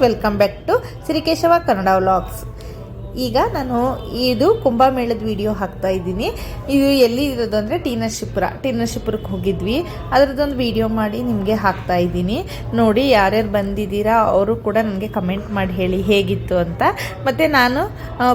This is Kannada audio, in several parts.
Welcome back to Sirikeshava Kannada vlogs ಈಗ ನಾನು ಇದು ಕುಂಭಮೇಳದ ವಿಡಿಯೋ ಹಾಕ್ತಾ ಇದ್ದೀನಿ. ಇದು ಎಲ್ಲಿ ಇರೋದು ಅಂದರೆ ಟೀನರ್ಶಿಪುರ ಟೀನರ್ಶಿಪುರಕ್ಕೆ ಹೋಗಿದ್ವಿ. ಅದರದ್ದೊಂದು ವಿಡಿಯೋ ಮಾಡಿ ನಿಮಗೆ ಹಾಕ್ತಾ ಇದ್ದೀನಿ. ನೋಡಿ ಯಾರ್ಯಾರು ಬಂದಿದ್ದೀರಾ ಅವರು ಕೂಡ ನನಗೆ ಕಮೆಂಟ್ ಮಾಡಿ ಹೇಳಿ ಹೇಗಿತ್ತು ಅಂತ. ಮತ್ತು ನಾನು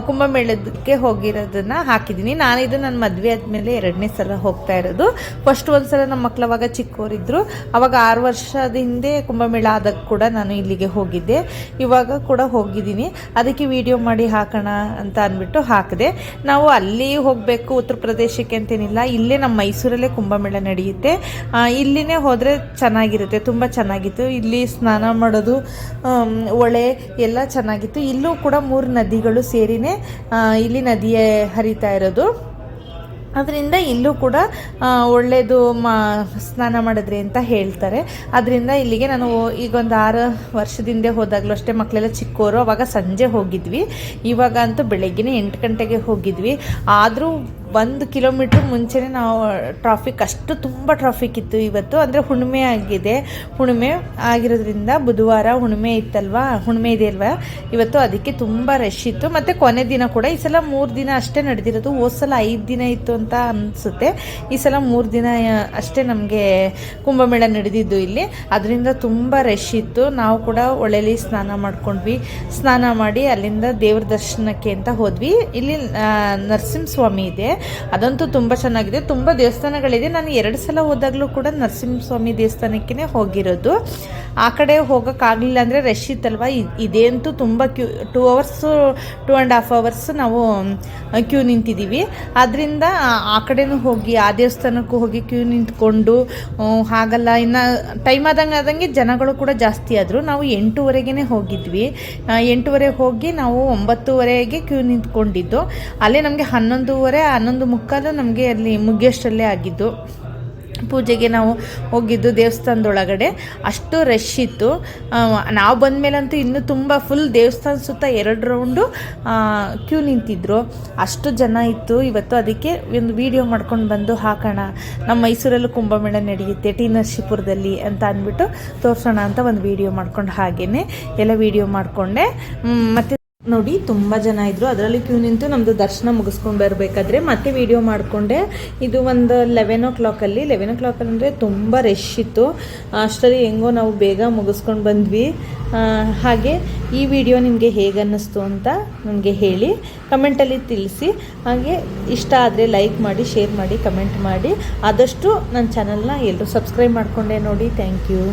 ಕುಂಭಮೇಳದಕ್ಕೆ ಹೋಗಿರೋದನ್ನು ಹಾಕಿದ್ದೀನಿ. ಇದು ನನ್ನ ಮದುವೆ ಆದಮೇಲೆ ಎರಡನೇ ಸಲ ಹೋಗ್ತಾ ಇರೋದು. ಫಸ್ಟ್ ಒಂದು ಸಲ ನಮ್ಮ ಮಕ್ಕಳು ಅವಾಗ ಚಿಕ್ಕವರಿದ್ದರು ಅವಾಗ ಆರು ವರ್ಷದ ಹಿಂದೆ ಕುಂಭಮೇಳ ಆದಾಗ ಕೂಡ ನಾನು ಇಲ್ಲಿಗೆ ಹೋಗಿದ್ದೆ. ಇವಾಗ ಕೂಡ ಹೋಗಿದ್ದೀನಿ. ಅದಕ್ಕೆ ವಿಡಿಯೋ ಮಾಡಿ ಹಾಕೋಣ ಅಂತ ಅಂದ್ಬಿಟ್ಟು ಹಾಕಿದೆ. ನಾವು ಅಲ್ಲಿ ಹೋಗಬೇಕು ಉತ್ತರ ಪ್ರದೇಶಕ್ಕೆ ಅಂತೇನಿಲ್ಲ. ಇಲ್ಲೇ ನಮ್ಮ ಮೈಸೂರಲ್ಲೇ ಕುಂಭಮೇಳ ನಡೆಯುತ್ತೆ. ಇಲ್ಲಿನೇ ಹೋದರೆ ಚೆನ್ನಾಗಿರುತ್ತೆ, ತುಂಬ ಚೆನ್ನಾಗಿತ್ತು. ಇಲ್ಲಿ ಸ್ನಾನ ಮಾಡೋದು ಹೊಳೆ ಎಲ್ಲ ಚೆನ್ನಾಗಿತ್ತು. ಇಲ್ಲೂ ಕೂಡ ಮೂರು ನದಿಗಳು ಸೇರಿನೇ ಇಲ್ಲಿ ನದಿಯೇ ಹರಿತಾ ಇರೋದು. ಅದರಿಂದ ಇಲ್ಲೂ ಕೂಡ ಒಳ್ಳೆಯದು ಮಾ, ಸ್ನಾನ ಮಾಡಿದ್ರಿ ಅಂತ ಹೇಳ್ತಾರೆ. ಅದರಿಂದ ಇಲ್ಲಿಗೆ ನಾನು ಈಗ ಒಂದು ಆರು ವರ್ಷದಿಂದ ಹೋದಾಗಲೂ ಅಷ್ಟೇ ಮಕ್ಕಳೆಲ್ಲ ಚಿಕ್ಕವರು ಅವಾಗ ಸಂಜೆ ಹೋಗಿದ್ವಿ. ಇವಾಗ ಅಂತೂ ಬೆಳಗ್ಗೆನೇ ಎಂಟು ಗಂಟೆಗೆ ಹೋಗಿದ್ವಿ. ಆದರೂ ಒಂದು ಕಿಲೋಮೀಟ್ರ್ ಮುಂಚೆನೇ ನಾವು ಟ್ರಾಫಿಕ್ ಅಷ್ಟು ತುಂಬ ಟ್ರಾಫಿಕ್ ಇತ್ತು ಇವತ್ತು. ಅಂದರೆ ಹುಣ್ಣಿಮೆ ಆಗಿದೆ. ಹುಣ್ಣಿಮೆ ಆಗಿರೋದ್ರಿಂದ ಬುಧವಾರ ಹುಣ್ಣಿಮೆ ಇತ್ತಲ್ವಾ? ಹುಣ್ಣಿಮೆ ಇದೆ ಅಲ್ವಾ? ಇವತ್ತು ಅದಕ್ಕೆ ತುಂಬ ರಶ್ ಇತ್ತು. ಮತ್ತು ಕೊನೆ ದಿನ ಕೂಡ, ಈ ಸಲ ಮೂರು ದಿನ ಅಷ್ಟೇ ನಡೆದಿರೋದು. ಹೋದ ಸಲ ಐದು ದಿನ ಇತ್ತು ಅಂತ ಅನಿಸುತ್ತೆ. ಈ ಸಲ ಮೂರು ದಿನ ಅಷ್ಟೇ ನಮಗೆ ಕುಂಭಮೇಳ ನಡೆದಿದ್ದು ಇಲ್ಲಿ. ಅದರಿಂದ ತುಂಬ ರಶ್ ಇತ್ತು. ನಾವು ಕೂಡ ಒಳ್ಳೆಯಲ್ಲಿ ಸ್ನಾನ ಮಾಡ್ಕೊಂಡ್ವಿ. ಸ್ನಾನ ಮಾಡಿ ಅಲ್ಲಿಂದ ದೇವ್ರ ದರ್ಶನಕ್ಕೆ ಅಂತ ಹೋದ್ವಿ. ಇಲ್ಲಿ ನರಸಿಂಹಸ್ವಾಮಿ ಇದೆ. ಅದಂತೂ ತುಂಬ ಚೆನ್ನಾಗಿದೆ. ತುಂಬ ದೇವಸ್ಥಾನಗಳಿದೆ. ನಾನು ಎರಡು ಸಲ ಹೋದಾಗಲೂ ಕೂಡ ನರಸಿಂಹಸ್ವಾಮಿ ದೇವಸ್ಥಾನಕ್ಕೆ ಹೋಗಿರೋದು. ಆ ಕಡೆ ಹೋಗೋಕ್ಕಾಗಲಿಲ್ಲ ಅಂದರೆ ರಶ್ ಇತ್ತಲ್ವ? ಇದೇಂತೂ ತುಂಬ queue two hours two and half hours ನಾವು ಕ್ಯೂ ನಿಂತಿದ್ದೀವಿ. ಅದರಿಂದ ಆ ಕಡೆನೂ ಹೋಗಿ, ಆ ದೇವಸ್ಥಾನಕ್ಕೂ ಹೋಗಿ ಕ್ಯೂ ನಿಂತ್ಕೊಂಡು ಹಾಗಲ್ಲ. ಇನ್ನು ಟೈಮ್ ಆದಂಗೆ ಆದಂಗೆ ಜನಗಳು ಕೂಡ ಜಾಸ್ತಿ ಆದರು. ನಾವು ಎಂಟೂವರೆಗೆ ಹೋಗಿದ್ವಿ. ಎಂಟೂವರೆಗೆ ಹೋಗಿ ನಾವು ಒಂಬತ್ತುವರೆಗೆ ಕ್ಯೂ ನಿಂತ್ಕೊಂಡಿದ್ದು. ಅಲ್ಲೇ ನಮಗೆ ಹನ್ನೊಂದುವರೆ, ಹನ್ನೊಂದು ಮುಕ್ಕಾಲು ನಮಗೆ ಅಲ್ಲಿ ಮುಗಿಯೋಷ್ಟರಲ್ಲೇ ಆಗಿದ್ದು. ಪೂಜೆಗೆ ನಾವು ಹೋಗಿದ್ದು ದೇವಸ್ಥಾನದೊಳಗಡೆ. ಅಷ್ಟು ರಶ್ ಇತ್ತು. ನಾವು ನಾವು ಬಂದಮೇಲಂತೂ ಇನ್ನೂ ತುಂಬ ಫುಲ್ ದೇವಸ್ಥಾನ ಸುತ್ತ ಎರಡು ರೌಂಡು ಕ್ಯೂ ನಿಂತಿದ್ರು. ಅಷ್ಟು ಜನ ಇತ್ತು. ಇವತ್ತು ಅದಕ್ಕೆ ಒಂದು ವಿಡಿಯೋ ಮಾಡ್ಕೊಂಡು ಬಂದು ಹಾಕೋಣ ನಮ್ಮ ಮೈಸೂರಲ್ಲೂ ಕುಂಭಮೇಳ ನಡೆಯುತ್ತೆ, ಟಿ ನರಸೀಪುರದಲ್ಲಿ ಅಂತ ಅಂದ್ಬಿಟ್ಟು ತೋರಿಸೋಣ ಅಂತ ಒಂದು ವಿಡಿಯೋ ಮಾಡ್ಕೊಂಡು ಹಾಗೇನೆ. ಎಲ್ಲ ವಿಡಿಯೋ ಮಾಡಿಕೊಂಡೆ. ಮತ್ತು ನೋಡಿ, ತುಂಬ ಜನ ಇದ್ದರು ಅದರಲ್ಲಿ ಕ್ಯೂ ನಿಂತು ನಮ್ಮದು ದರ್ಶನ ಮುಗಿಸ್ಕೊಂಡು ಬರಬೇಕಾದ್ರೆ ಮತ್ತೆ ವಿಡಿಯೋ ಮಾಡಿಕೊಂಡೆ. ಇದು ಒಂದು ಲೆವೆನ್ ಓ ಕ್ಲಾಕಲ್ಲಿ ಲೆವೆನ್ ಓ ಕ್ಲಾಕಲ್ಲಿ ಅಂದರೆ ತುಂಬ ರಶ್ ಇತ್ತು. ಅಷ್ಟರಲ್ಲಿ ಹೆಂಗೋ ನಾವು ಬೇಗ ಮುಗಿಸ್ಕೊಂಡು ಬಂದ್ವಿ. ಹಾಗೆ ಈ ವಿಡಿಯೋ ನಿಮಗೆ ಹೇಗೆ ಅನ್ನಿಸ್ತು ಅಂತ ನನಗೆ ಹೇಳಿ ಕಮೆಂಟಲ್ಲಿ ತಿಳಿಸಿ. ಹಾಗೆ ಇಷ್ಟ ಆದರೆ ಲೈಕ್ ಮಾಡಿ ಶೇರ್ ಮಾಡಿ ಕಮೆಂಟ್ ಮಾಡಿ. ಆದಷ್ಟು ನನ್ನ ಚಾನಲ್ನ ಎಲ್ಲರೂ ಸಬ್ಸ್ಕ್ರೈಬ್ ಮಾಡಿಕೊಂಡೆ ನೋಡಿ. Thank you